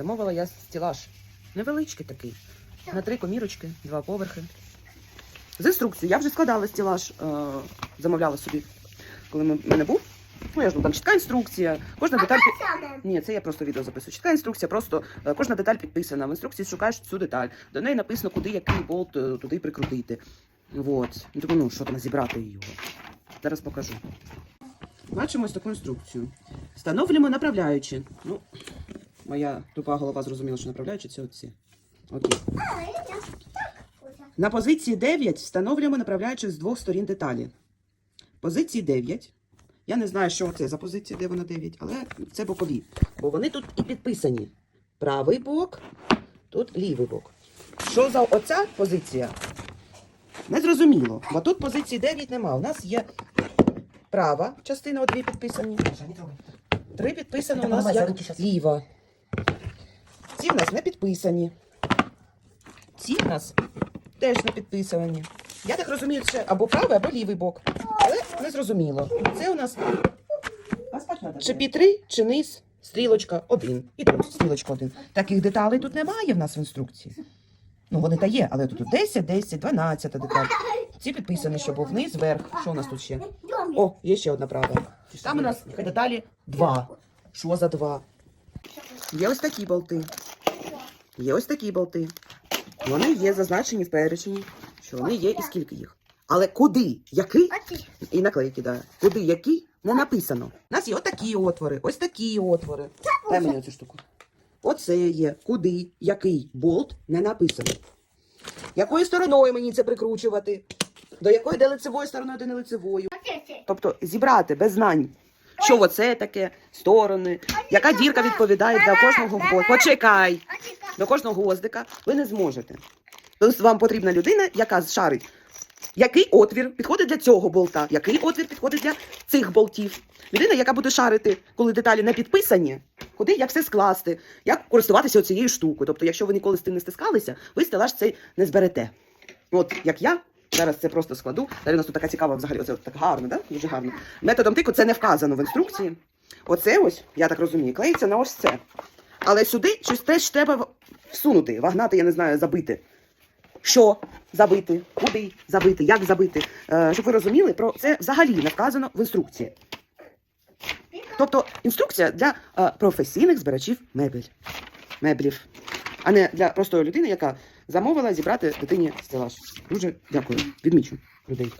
Замовила я стілаж. Невеличкий такий. На три комірочки, два поверхи. З інструкцією. Я вже складала стілаж, е, замовляла собі, коли в мене був. Ну, я ж ну, там чітка інструкція, кожна деталь. Ні, це я просто відео записую. Чітка інструкція, просто е, кожна деталь підписана. В інструкції шукаєш цю деталь. До неї написано, куди який болт е, туди прикрутити. Вот. Ну, Думаю, ну що там зібрати його. Зараз покажу. Бачимо ось таку інструкцію. Встановлюємо направляючі. Ну, моя тупа голова зрозуміла, що направляючі це оці. Окей. На позиції 9 встановлюємо направляючи з двох сторін деталі. Позиції 9. Я не знаю, що це за позиція, де вона 9, але це бокові. Бо вони тут і підписані. Правий бок, тут лівий бок. Що за оця позиція? Незрозуміло. Бо тут позиції 9 нема. У нас є права частина, дві підписані. Три підписано у нас як ліва. Ці в нас не підписані. Ці в нас теж не підписані. Я так розумію, це або правий, або лівий бок. Але не зрозуміло. Це у нас чи пі3, чи низ, стрілочка один. І тут стрілочка один. Таких деталей тут немає в нас в інструкції. Ну, вони та є, але тут 10, 10, 12 деталь. Ці підписані, що був вниз, вверх. Що у нас тут ще? О, є ще одна права. Там у нас деталі два. Що за два? Є ось такі болти. Є ось такі болти. Вони є зазначені в перечні, що вони є і скільки їх. Але куди? Який? І наклейки, да. Куди який? Не написано. У нас є отакі отвори, ось такі отвори. Дай мені цю штуку. Оце є. Куди, який болт не написано. Якою стороною мені це прикручувати? До якої де лицевою стороною, де не лицевою. Тобто зібрати без знань, що оце таке, сторони, яка дірка відповідає для кожного гвоздика. Почекай. До кожного гвоздика ви не зможете. Тобто вам потрібна людина, яка шарить, який отвір підходить для цього болта, який отвір підходить для цих болтів. Людина, яка буде шарити, коли деталі не підписані, куди як все скласти, як користуватися цією штукою. Тобто, якщо ви ніколи з тим не стискалися, ви стелаж цей не зберете. От як я. Зараз це просто складу. Далі у нас тут така цікава взагалі, оце так гарно, да? дуже гарно. Методом тику це не вказано в інструкції. Оце ось, я так розумію, клеїться на ось це. Але сюди щось теж треба всунути, вагнати, я не знаю, забити. Що забити, куди забити, як забити. Е, щоб ви розуміли, про це взагалі не вказано в інструкції. Тобто інструкція для е, професійних збирачів мебель. меблів, а не для простої людини, яка замовила зібрати дитині стелаж. Дуже дякую. Відмічу людей.